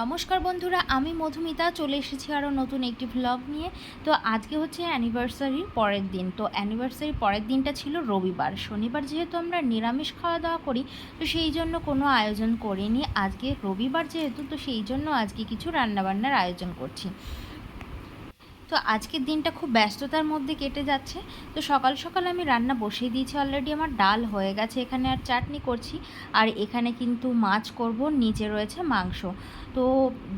নমস্কার বন্ধুরা, আমি মধুমিতা, চলে এসেছি আরও নতুন একটি ভ্লগ নিয়ে। তো আজকে হচ্ছে অ্যানিভার্সারির পরের দিন। তো অ্যানিভার্সারির পরের দিনটা ছিল রবিবার। শনিবার যেহেতু আমরা নিরামিষ খাওয়া দাওয়া করি, তো সেই জন্য কোনো আয়োজন করিনি। আজকে রবিবার যেহেতু, তো সেই জন্য আজকে কিছু রান্নাবান্নার আয়োজন করছি। তো আজকের দিনটা খুব ব্যস্ততার মধ্যে কেটে যাচ্ছে। তো সকাল সকাল আমি রান্না বসিয়ে দিয়েছি। অলরেডি আমার ডাল হয়ে গেছে। এখানে আর চাটনি করছি। আর এখানে কিন্তু মাছ করব। নিচে রয়েছে মাংস। তো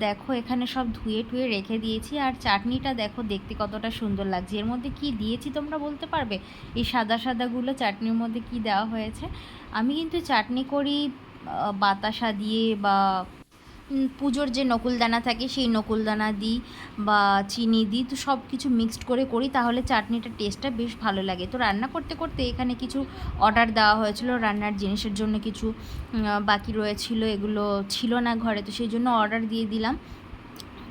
দেখো, এখানে সব ধুয়ে টুয়ে রেখে দিয়েছি। আর চাটনিটা দেখো, দেখতে কতটা সুন্দর লাগছে। এর মধ্যে কি দিয়েছি তোমরা বলতে পারবে? এই সাদা সাদাগুলো চাটনির মধ্যে কি দেওয়া হয়েছে? আমি কিন্তু চাটনি করি বাতাসা দিয়ে বা পুজোর যে নকুলদানা থাকে, সেই নকুলদানা দিই বা চিনি দিই, তো সব কিছু মিক্সড করে করি, তাহলে চাটনিটা টেস্টটা বেশ ভালো লাগে। তো রান্না করতে করতে এখানে কিছু অর্ডার দেওয়া হয়েছিল, রান্নার জিনিসের জন্য কিছু বাকি রয়েছিল, এগুলো ছিল না ঘরে, তো সেই জন্য অর্ডার দিয়ে দিলাম।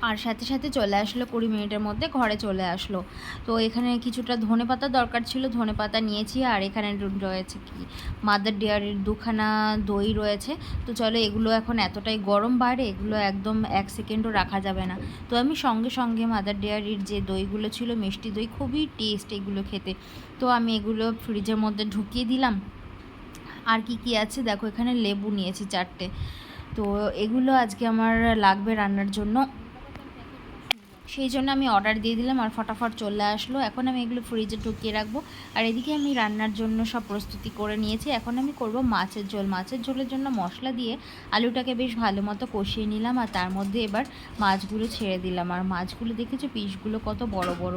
আর সাথে সাথে চলে আসলো কুড়ি মিনিটের মধ্যে ঘরে চলে আসলো। তো এখানে কিছুটা ধনে পাতা দরকার ছিল, ধনে পাতা নিয়েছি আর এখানে রয়েছে কি মাদার ডেয়ারির দুখানা দই রয়েছে। তো চলো এগুলো এখন এতটাই গরম বাইরে, এগুলো একদম এক সেকেন্ডও রাখা যাবে না। তো আমি সঙ্গে সঙ্গে মাদার ডেয়ারির যে দইগুলো ছিল, মিষ্টি দই, খুবই টেস্ট এগুলো খেতে। তো আমি এগুলো ফ্রিজের মধ্যে ঢুকিয়ে দিলাম। আর কি কি আছে দেখো, এখানে লেবু নিয়েছি চারটে। তো এগুলো আজকে আমার লাগবে রান্নার জন্য। সেই জন্য আমি অর্ডার দিয়ে দিলাম আর ফটাফট চলে আসলো। এখন আমি এগুলো ফ্রিজে ঢুকিয়ে রাখব। আর এদিকে আমি রান্নার জন্য সব প্রস্তুতি করে নিয়েছি। এখন আমি করব মাছের ঝোল। মাছের ঝোলের জন্য মশলা দিয়ে আলুটাকে বেশ ভালো মতো কষিয়ে নিলাম আর তার মধ্যে এবার মাছগুলো ছেড়ে দিলাম। আর মাছগুলো দেখেছ, পিসগুলো কত বড় বড়।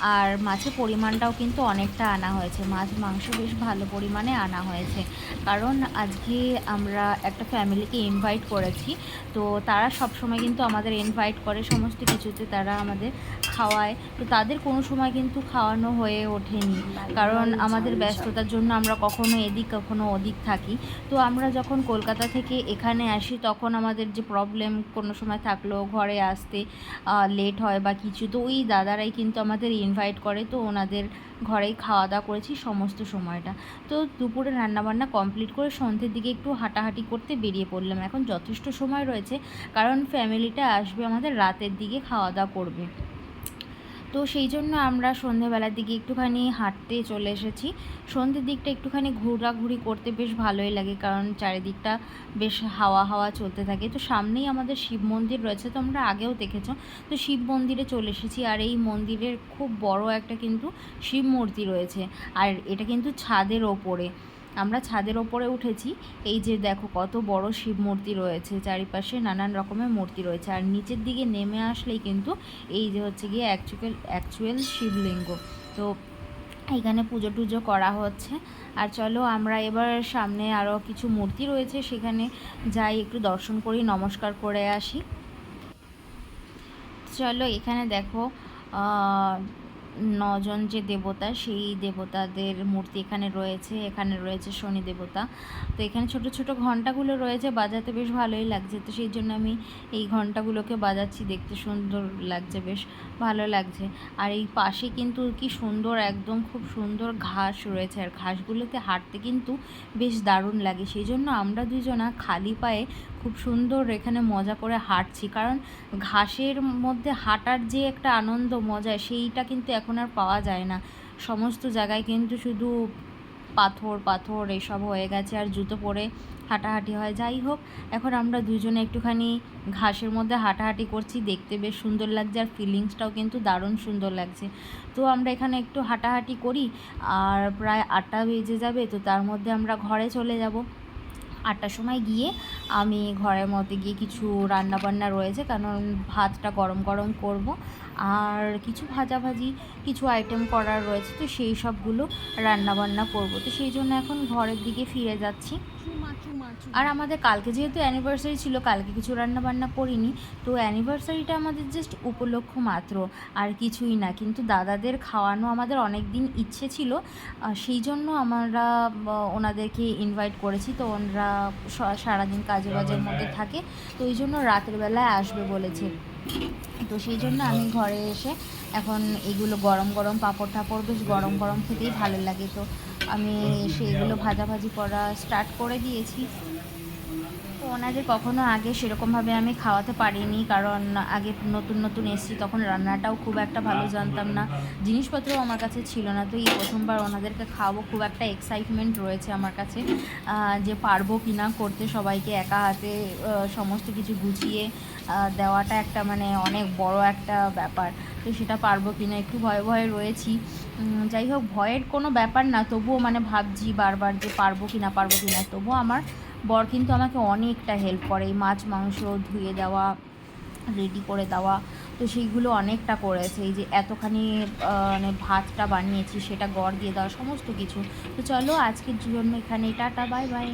আর মাছের পরিমাণটাও কিন্তু অনেকটা আনা হয়েছে। মাছ, মাংস বেশ ভালো পরিমাণে আনা হয়েছে। কারণ আজকে আমরা একটা ফ্যামিলিকে ইনভাইট করেছি। তো তারা সব সময় কিন্তু আমাদের ইনভাইট করে, সমস্ত কিছুতে তারা আমাদের খাওয়ায়। তো তাদের কোনো সময় কিন্তু খাওয়ানো হয়ে ওঠেনি। কারণ আমাদের ব্যস্ততার জন্য আমরা কখনো এদিক, কখনো ওদিক থাকি। তো আমরা যখন কলকাতা থেকে এখানে আসি, তখন আমাদের যে প্রবলেম কোনো সময় থাকল, ঘরে আসতে লেট হয় বা কিছু, তো ওই দাদারাই কিন্তু আমাদের ইনভাইট করে, তো ওনাদের ঘরেই খাওয়া দাওয়া করেছি সমস্ত সময়টা। তো দুপুরে রান্নাবান্না কমপ্লিট করে সন্ধ্যের দিকে একটু হাঁটাহাঁটি করতে বেরিয়ে পড়লাম। এখন যথেষ্ট সময় রয়েছে, কারণ ফ্যামিলিটা আসবে আমাদের রাতের দিকে খাওয়া দাওয়া করবে। তো সেই জন্য আমরা সন্ধেবেলার দিকে একটুখানি হাঁটতে চলে এসেছি। সন্ধ্যের দিকটা একটুখানি ঘোরাঘুরি করতে বেশ ভালোই লাগে, কারণ চারিদিকটা বেশ হাওয়া হাওয়া চলতে থাকে। তো সামনেই আমাদের শিব মন্দির রয়েছে তো আমরা আগেও দেখেছ। তো শিব মন্দিরে চলে এসেছি, আর এই মন্দিরের খুব বড় একটা কিন্তু শিব মূর্তি রয়েছে, আর এটা কিন্তু ছাদের ওপরে। আমরা ছাদের ওপরে উঠেছি। এই যে দেখো কত বড় শিব মূর্তি রয়েছে, চারিপাশে নানান রকমের মূর্তি রয়েছে। আর নিচের দিকে নেমে আসলেই কিন্তু এই যে হচ্ছে গিয়ে অ্যাকচুয়াল অ্যাকচুয়াল শিবলিঙ্গ। তো এখানে পুজো টুজো করা হচ্ছে। আর চলো আমরা এবার সামনে আরও কিছু মূর্তি রয়েছে, সেখানে যাই একটু দর্শন করি, নমস্কার করে আসি। চলো এখানে দেখো নজন যে দেবতা, সেই দেবতাদের মূর্তি এখানে রয়েছে এখানে রয়েছে শনি দেবতা। তো এখানে ছোট ছোট ঘন্টাগুলো রয়েছে, বাজাতে বেশ ভালোই লাগছে। তো সেই জন্য আমি এই ঘন্টাগুলোকে বাজাচ্ছি, দেখতে সুন্দর লাগছে, বেশ ভালো লাগছে। আর এই পাশে কিন্তু কি সুন্দর, একদম খুব সুন্দর ঘাস রয়েছে। আর ঘাসগুলোতে হাঁটতে কিন্তু বেশ দারুণ লাগে। সেই জন্য আমরা দুজনা খালি পায়ে খুব সুন্দর এখানে মজা করে হাঁটছি। কারণ ঘাসের মধ্যে হাঁটার যে একটা আনন্দ, মজা, সেইটা কিন্তু এখন আর পাওয়া যায় না। সমস্ত জায়গায় কিন্তু শুধু পাথর পাথর এসব হয়ে গেছে আর জুতো পরে হাঁটাহাঁটি হয়। যাই হোক, এখন আমরা দুজনে একটুখানি ঘাসের মধ্যে হাঁটাহাঁটি করছি। দেখতে বেশ সুন্দর লাগছে আর ফিলিংসটাও কিন্তু দারুণ সুন্দর লাগছে। তো আমরা এখানে একটু হাঁটাহাঁটি করি, আর প্রায় আটটা বেজে যাবে, তো তার মধ্যে আমরা ঘরে চলে যাব। আটটার সময় গিয়ে আমি ঘরের মধ্যে গিয়ে কিছু রান্নাবান্না রয়েছে, কারণ ভাতটা গরম গরম করব। আর কিছু ভাজাভাজি, কিছু আইটেম করার রয়েছে, তো সেই সবগুলো রান্নাবান্না করব। তো সেই জন্য এখন ঘরের দিকে ফিরে যাচ্ছি। আর আমাদের কালকে যেহেতু অ্যানিভার্সারি ছিল কালকে কিছু রান্না বান্না করিনি তো অ্যানিভার্সারিটা আমাদের জাস্ট উপলক্ষ মাত্র আর কিছুই না। কিন্তু দাদাদের খাওয়ানো আমাদের অনেক দিন ইচ্ছে ছিল সেই জন্য আমরা ওনাদেরকে ইনভাইট করেছি তো ওনারা সারাদিন কাজে বাজের মধ্যে থাকে তো ওই জন্য রাতের বেলায় আসবে বলেছে। তো সেই জন্য আমি ঘরে এসে এখন এগুলো গরম গরম পাঁপড় টাপড় বেশ গরম গরম খেতেই ভালো লাগে তো আমি সেইগুলো ভাজাভাজি করা স্টার্ট করে দিয়েছি। তো ওনাদের কখনো আগে সেরকমভাবে আমি খাওয়াতে পারিনি কারণ আগে নতুন নতুন এসেছি তখন রান্নাটাও খুব একটা ভালো জানতাম না। জিনিসপত্রও আমার কাছে ছিল না তো এই প্রথমবার ওনাদেরকে খাওয়াবো খুব একটা এক্সাইটমেন্ট রয়েছে আমার কাছে যে পারব কি না করতে সবাইকে একা হাতে সমস্ত কিছু গুছিয়ে দেওয়াটা একটা মানে অনেক বড় একটা ব্যাপার তো সেটা পারব কি না একটু ভয়ে ভয়ে রয়েছি। যাই হোক ভয়ের কোনো ব্যাপার না তবুও মানে ভাবছি বারবার যে পারব কি না পারব কি না তবুও আমার বর কিন্তু আমাকে অনেকটা হেল্প করে। এই মাছ, মাংস ধুয়ে দেওয়া রেডি করে দেওয়া, তো সেইগুলো অনেকটা করেছে। এই যে এতখানি মানে ভাতটা বানিয়েছি, সেটা গড় দিয়ে দেওয়া, সমস্ত কিছু। তো চলো আজকের জন্য এখানে টাটা বাই বাই